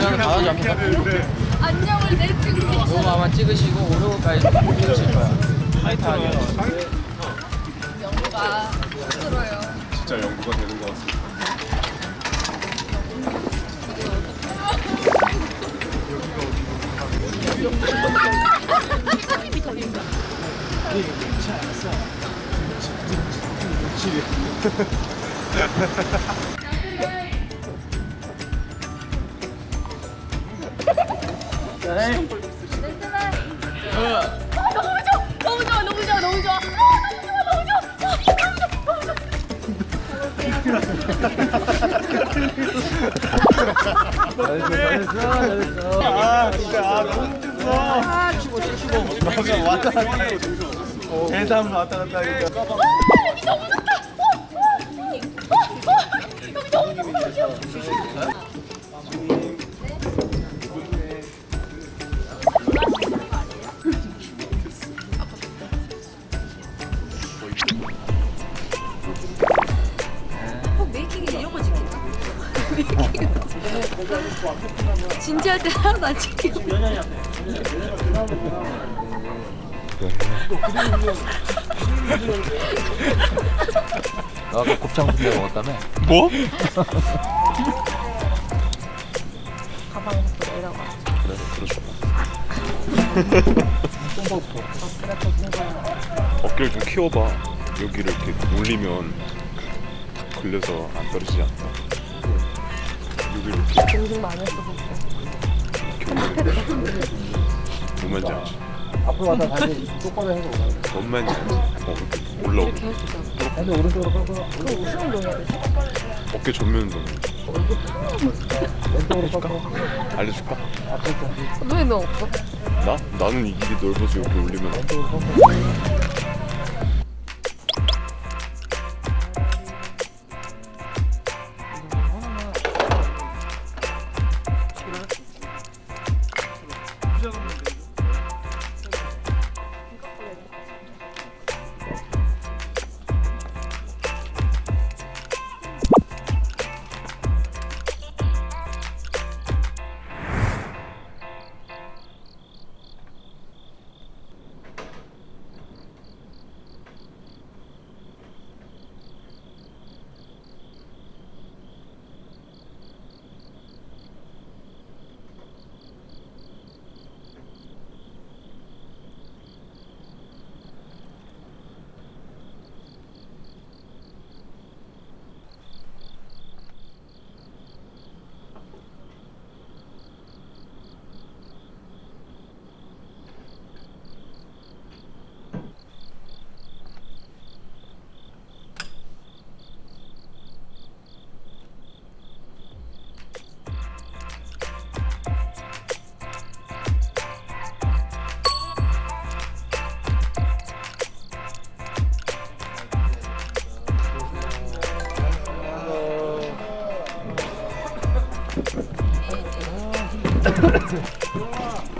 나오지 않을까? 안녕을 내리고 요거 아마 찍으시고 오르고까지 찍으실 거야. 타이트하게. 영구가 힘들어요. 진짜 연구가 되는 것 같습니다. 너무 좋아, 너무 좋아, 너무 좋아, 너무 좋아. 아, 너무 좋아, 너무 좋아. 아, 너무 좋아, 너무 좋아. 아 진짜 아 너무 힘들어. 치고 치고. 맞아 왔다 갔다. 대담 왔다 갔다 하니까. 와, 여기 너무 좋다. 와, 와, 와, 와, 여기 너무 좋아. 진지할 때 하나도 안 찍히고. 너 아까 곱창 순대 먹었다며? 뭐? 그래, 그렇죠. 어깨를 좀 키워봐. 여기를 이렇게 올리면 탁 걸려서 안 떨어지지 않나. 공중 많이 했어. 뭔 말인지 알지? 앞으로 갔다 다시 똑바로 해서 오라. 뭔 말인지 알지? 어, 이렇게 올라오고 근데 오른쪽으로 꺾어. 무슨 운동해야 되지? 어깨 전면 운동 왼쪽으로 꺾어. 알려줄까? 왜너 없어? 나? 나는 이 길이 넓어서 여기 올리면 안 돼. 왼쪽으로 꺾어. どうだ?